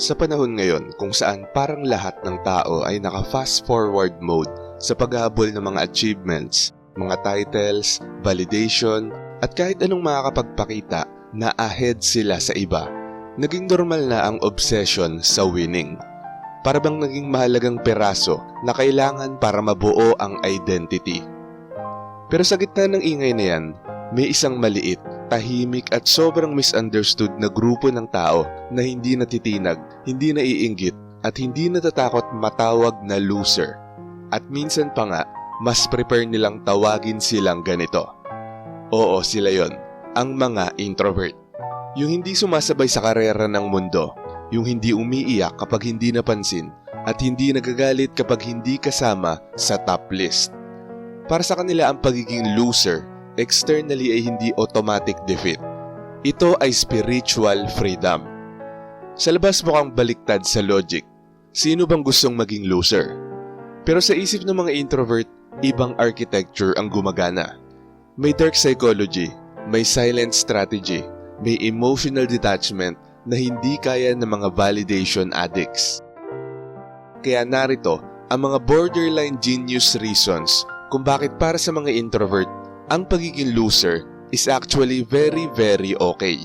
Sa panahon ngayon kung saan parang lahat ng tao ay naka-fast forward mode sa paghahabol ng mga achievements, mga titles, validation, at kahit anong makakapagpakita na ahead sila sa iba, naging normal na ang obsession sa winning. Para bang naging mahalagang peraso na kailangan para mabuo ang identity. Pero sa gitna ng ingay na yan, may isang maliit, tahimik at sobrang misunderstood na grupo ng tao na hindi natitinag, hindi naiinggit at hindi natatakot matawag na loser. At minsan pa nga, mas prepare nilang tawagin silang ganito. Oo, sila yon, ang mga introvert. Yung hindi sumasabay sa karera ng mundo, yung hindi umiiyak kapag hindi napansin, at hindi nagagalit kapag hindi kasama sa top list. Para sa kanila ang pagiging loser externally ay hindi automatic defeat. Ito ay spiritual freedom. Sa labas mukhang baliktad sa logic. Sino bang gustong maging loser? Pero sa isip ng mga introvert, ibang architecture ang gumagana. May dark psychology, may silent strategy, may emotional detachment na hindi kaya ng mga validation addicts. Kaya narito ang mga borderline genius reasons kung bakit para sa mga introvert ang pagiging loser is actually very very okay.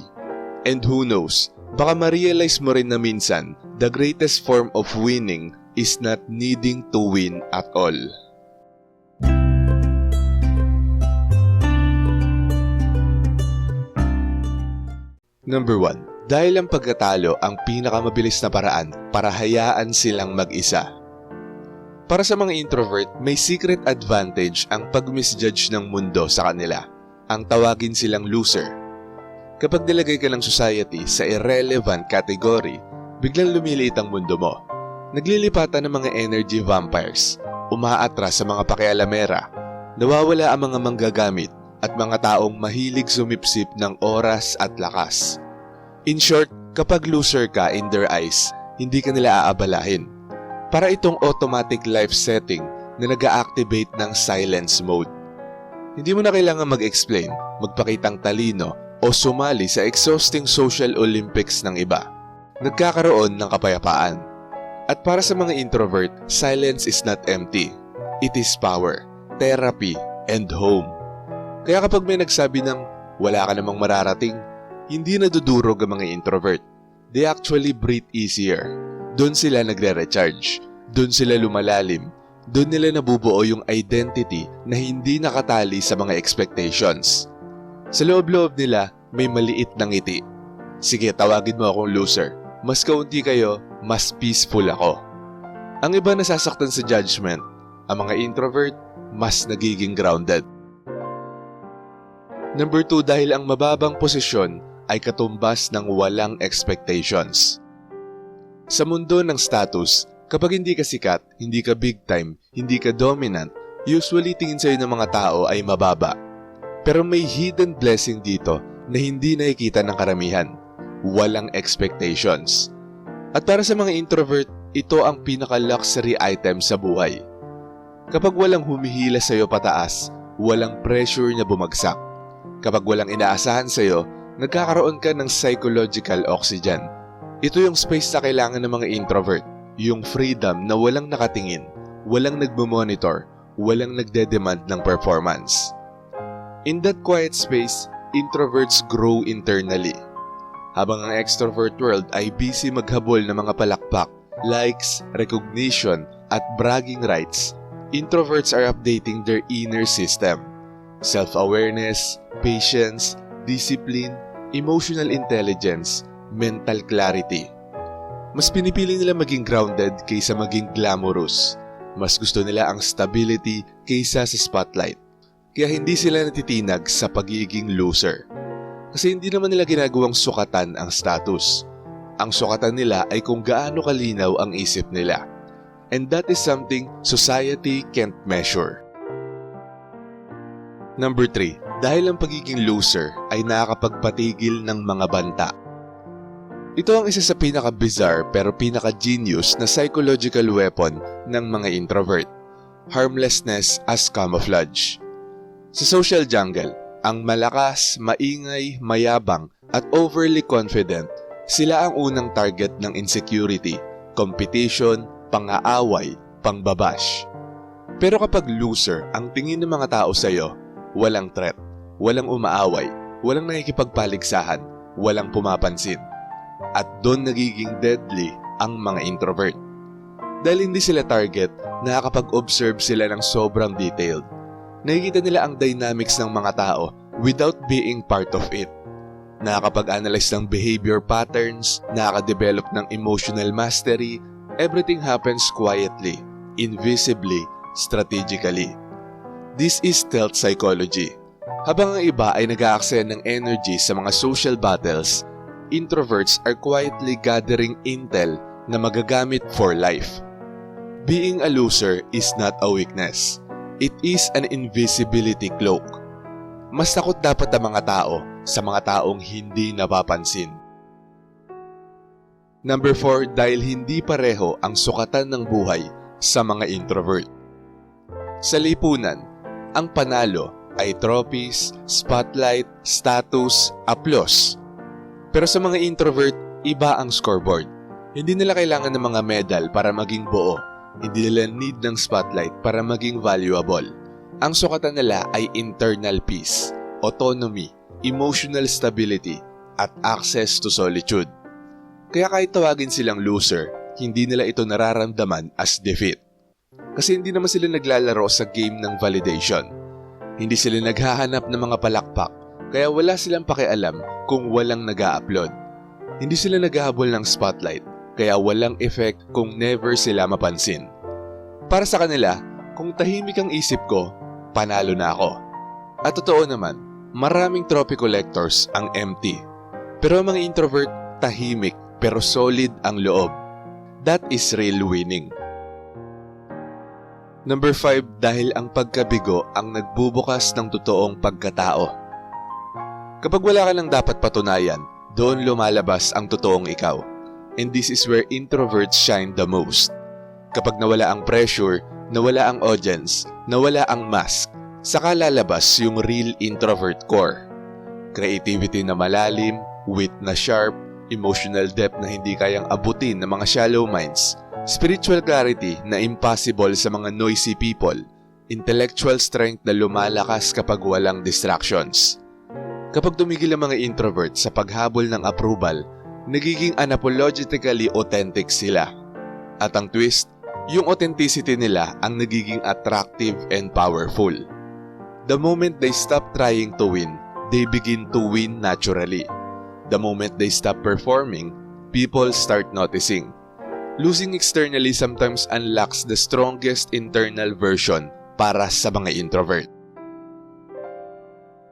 And who knows, baka ma-realize mo rin na minsan, the greatest form of winning is not needing to win at all. Number 1. Dahil ang pagkatalo ang pinakamabilis na paraan para hayaan silang mag-isa. Para sa mga introvert, may secret advantage ang pag-misjudge ng mundo sa kanila. Ang tawagin silang loser. Kapag nilagay ka ng society sa irrelevant category, biglang lumiliit ang mundo mo. Naglilipatan ng mga energy vampires, umaatras sa mga pakialamera, nawawala ang mga manggagamit at mga taong mahilig sumipsip ng oras at lakas. In short, kapag loser ka in their eyes, hindi ka nila aabalahin. Para itong automatic life setting na nag activate ng silence mode. Hindi mo na kailangan mag-explain, magpakitang talino o sumali sa exhausting social Olympics ng iba. Nagkakaroon ng kapayapaan. At para sa mga introvert, silence is not empty. It is power, therapy, and home. Kaya kapag may nagsabi ng wala ka namang mararating, hindi nadudurog ang mga introvert. They actually breathe easier. Doon sila nagre-recharge. Doon sila lumalalim. Doon nila nabubuo yung identity na hindi nakatali sa mga expectations. Sa loob-loob nila, may maliit na ngiti. Sige, tawagin mo akong loser. Mas kaunti kayo, mas peaceful ako. Ang iba nasasaktan sa judgment. Ang mga introvert, mas nagiging grounded. Number 2 dahil ang mababang posisyon ay katumbas ng walang expectations. Sa mundo ng status, kapag hindi ka sikat, hindi ka big time, hindi ka dominant, usually tingin sa'yo ng mga tao ay mababa. Pero may hidden blessing dito na hindi nakikita ng karamihan. Walang expectations. At para sa mga introvert, ito ang pinaka-luxury item sa buhay. Kapag walang humihila sa'yo pataas, walang pressure na bumagsak. Kapag walang inaasahan sa'yo, nagkakaroon ka ng psychological oxygen. Ito yung space na kailangan ng mga introvert. Yung freedom na walang nakatingin, walang nagmo-monitor, walang nagde-demand ng performance. In that quiet space, introverts grow internally. Habang ang extrovert world ay busy maghabol ng mga palakpak, likes, recognition, at bragging rights, introverts are updating their inner system. Self-awareness, patience, discipline, emotional intelligence, mental clarity. Mas pinipili nila maging grounded kaysa maging glamorous. Mas gusto nila ang stability kaysa sa spotlight. Kaya hindi sila natitinag sa pagiging loser. Kasi hindi naman nila ginagawang sukatan ang status. Ang sukatan nila ay kung gaano kalinaw ang isip nila. And that is something society can't measure. Number 3. Dahil ang pagiging loser ay nakakapagpatigil ng mga banta. Ito ang isa sa pinaka-bizarre pero pinaka-genius na psychological weapon ng mga introvert. Harmlessness as camouflage. Sa social jungle, ang malakas, maingay, mayabang at overly confident sila ang unang target ng insecurity, competition, pang-aaway, pangbabash. Pero kapag loser ang tingin ng mga tao sa'yo, walang threat, walang umaaway, walang nakikipagpaligsahan, walang pumapansin. At doon nagiging deadly ang mga introvert. Dahil hindi sila target, nakakapag-observe sila ng sobrang detailed. Nakikita nila ang dynamics ng mga tao without being part of it. Nakakapag-analyze ng behavior patterns, nakaka-develop ng emotional mastery, everything happens quietly, invisibly, strategically. This is stealth psychology. Habang ang iba ay nag-aaksaya ng energy sa mga social battles, introverts are quietly gathering intel na magagamit for life. Being a loser is not a weakness. It is an invisibility cloak. Mas takot dapat ang mga tao sa mga taong hindi napapansin. Number 4, dahil hindi pareho ang sukatan ng buhay sa mga introvert. Sa lipunan, ang panalo ay trophies, spotlight, status, applause. Pero sa mga introvert, iba ang scoreboard. Hindi nila kailangan ng mga medal para maging buo. Hindi nila need ng spotlight para maging valuable. Ang sukatan nila ay internal peace, autonomy, emotional stability, at access to solitude. Kaya kahit tawagin silang loser, hindi nila ito nararamdaman as defeat. Kasi hindi naman sila naglalaro sa game ng validation. Hindi sila naghahanap ng mga palakpak, kaya wala silang pakialam kung walang nag upload Hindi sila naghahabol ng spotlight, kaya walang effect kung never sila mapansin. Para sa kanila, kung tahimik ang isip ko, panalo na ako. At totoo naman, maraming trophy collectors ang empty. Pero ang mga introvert, tahimik pero solid ang loob. That is real winning. Number 5 dahil ang pagkabigo ang nagbubukas ng totoong pagkatao. Kapag wala ka lang dapat patunayan, doon lumalabas ang totoong ikaw. And this is where introverts shine the most. Kapag nawala ang pressure, nawala ang audience, nawala ang mask, saka lalabas yung real introvert core. Creativity na malalim, wit na sharp, emotional depth na hindi kayang abutin ng mga shallow minds, Spiritual clarity na impossible sa mga noisy people. Intellectual strength na lumalakas kapag walang distractions. Kapag tumigil ang mga introvert sa paghabol ng approval, nagiging unapologetically authentic sila. At ang twist, yung authenticity nila ang nagiging attractive and powerful. The moment they stop trying to win, they begin to win naturally. The moment they stop performing, people start noticing losing externally sometimes unlocks the strongest internal version para sa mga introvert.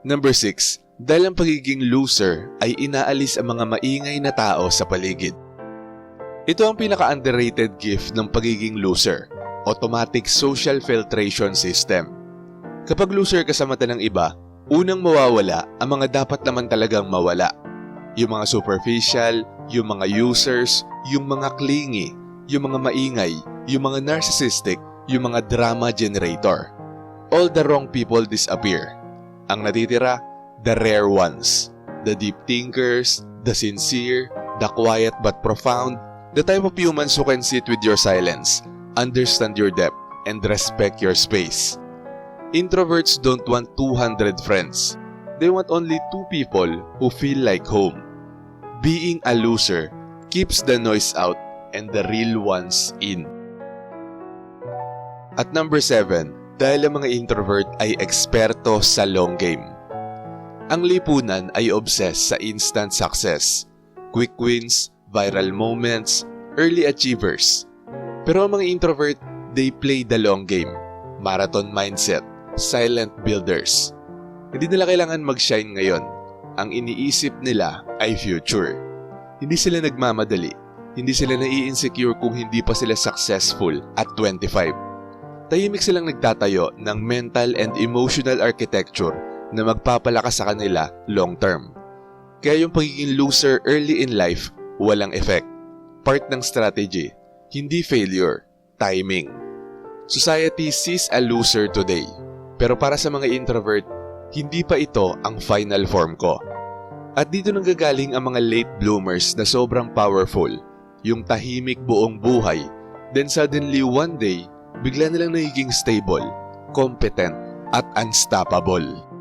Number 6. Dahil ang pagiging loser ay inaalis ang mga maingay na tao sa paligid. Ito ang pinaka-underrated gift ng pagiging loser, automatic social filtration system. Kapag loser ka sa mata ng iba, unang mawawala ang mga dapat naman talagang mawala. Yung mga superficial, yung mga users, yung mga clingy, yung mga maingay, yung mga narcissistic, yung mga drama generator. All the wrong people disappear. Ang natitira, the rare ones. The deep thinkers, the sincere, the quiet but profound, the type of humans who can sit with your silence, understand your depth, and respect your space. Introverts don't want 200 friends. They want only two people who feel like home. Being a loser keeps the noise out and the real ones in. At number 7, dahil ang mga introvert ay eksperto sa long game. Ang lipunan ay obsessed sa instant success, quick wins, viral moments, early achievers. Pero ang mga introvert, they play the long game, marathon mindset, silent builders. Hindi nila kailangan mag-shine ngayon. Ang iniisip nila ay future. Hindi sila nagmamadali hindi sila nai-insecure kung hindi pa sila successful at 25. Tahimik silang nagtatayo ng mental and emotional architecture na magpapalakas sa kanila long term. Kaya yung pagiging loser early in life, walang effect. Part ng strategy, hindi failure, timing. Society sees a loser today, pero para sa mga introvert, hindi pa ito ang final form ko. At dito nanggagaling ang mga late bloomers na sobrang powerful, yung tahimik buong buhay, then suddenly one day, bigla nilang nagiging stable, competent, at unstoppable.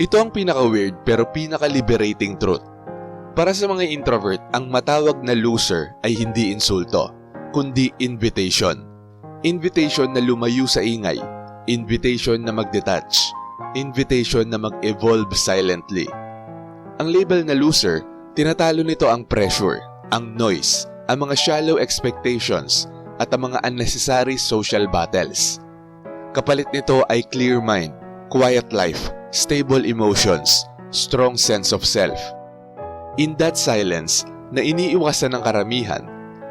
Ito ang pinaka-weird pero pinaka-liberating truth. Para sa mga introvert, ang matawag na loser ay hindi insulto, kundi invitation. Invitation na lumayo sa ingay, invitation na mag-detach, invitation na mag-evolve silently. Ang label na loser, tinatalo nito ang pressure, ang noise, ang mga shallow expectations, at ang mga unnecessary social battles. Kapalit nito ay clear mind, quiet life, stable emotions, strong sense of self. In that silence na iniiwasan ng karamihan,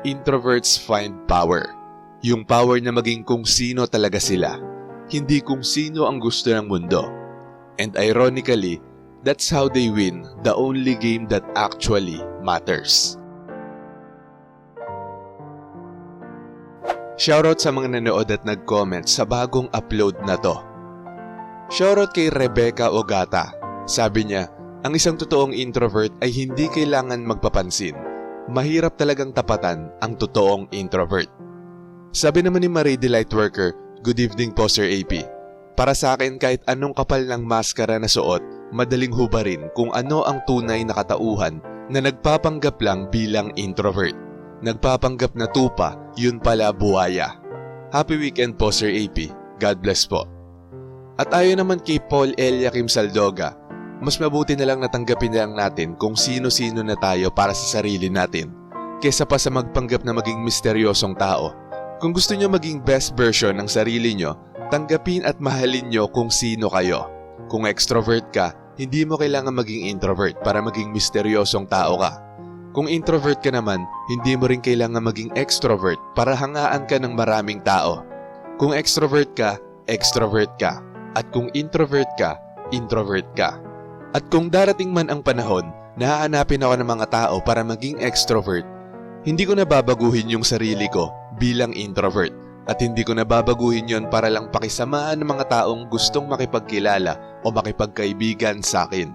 introverts find power. Yung power na maging kung sino talaga sila, hindi kung sino ang gusto ng mundo. And ironically, that's how they win the only game that actually matters. Shoutout sa mga nanood at nag-comment sa bagong upload na to. Shoutout kay Rebecca Ogata. Sabi niya, ang isang totoong introvert ay hindi kailangan magpapansin. Mahirap talagang tapatan ang totoong introvert. Sabi naman ni Marie Delight Worker, Good evening po Sir AP. Para sa akin kahit anong kapal ng maskara na suot, madaling hubarin kung ano ang tunay na katauhan na nagpapanggap lang bilang introvert. Nagpapanggap na tupa, yun pala buhaya. Happy weekend po Sir AP. God bless po. At ayon naman kay Paul Eliakim Saldoga, mas mabuti na lang natanggapin na lang natin kung sino-sino na tayo para sa sarili natin kesa pa sa magpanggap na maging misteryosong tao. Kung gusto nyo maging best version ng sarili nyo, tanggapin at mahalin nyo kung sino kayo. Kung extrovert ka, hindi mo kailangan maging introvert para maging misteryosong tao ka. Kung introvert ka naman, hindi mo rin kailangan maging extrovert para hangaan ka ng maraming tao. Kung extrovert ka, extrovert ka. At kung introvert ka, introvert ka. At kung darating man ang panahon na hahanapin ako ng mga tao para maging extrovert, hindi ko na babaguhin yung sarili ko bilang introvert at hindi ko na babaguhin yon para lang pakisamahan ng mga taong gustong makipagkilala o makipagkaibigan sa akin.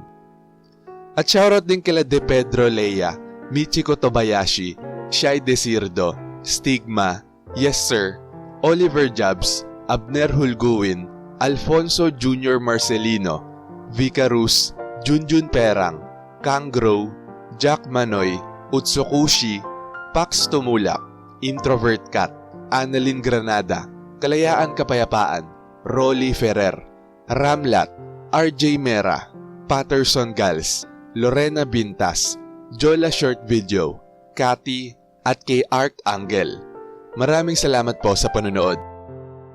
At shoutout din kila De Pedro Leia, Michiko Tobayashi, Shai Desirdo, Stigma, Yes Sir, Oliver Jabs, Abner Hulguin, Alfonso Jr. Marcelino, Vika Rus, Junjun Perang, Kang Grow, Jack Manoy, Utsukushi, Pax Tumulak, Introvert Cat, Annalyn Granada, Kalayaan Kapayapaan, Rolly Ferrer, Ramlat, RJ Mera, Patterson Gals, Lorena Bintas, Jola Short Video, Cathy, at kay Art Angel. Maraming salamat po sa panonood.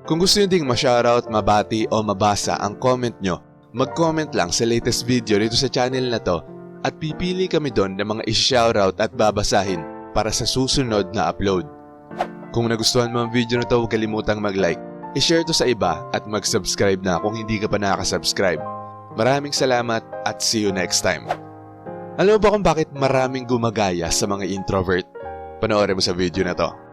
Kung gusto nyo ding ma-shoutout, mabati o mabasa ang comment nyo, mag-comment lang sa latest video dito sa channel na to at pipili kami doon ng mga isi-shoutout at babasahin para sa susunod na upload. Kung nagustuhan mo ang video na to, huwag kalimutang mag-like, i-share to sa iba at mag-subscribe na kung hindi ka pa nakaka-subscribe. Maraming salamat at see you next time. Alam mo ba kung bakit maraming gumagaya sa mga introvert? Panoorin mo sa video na to.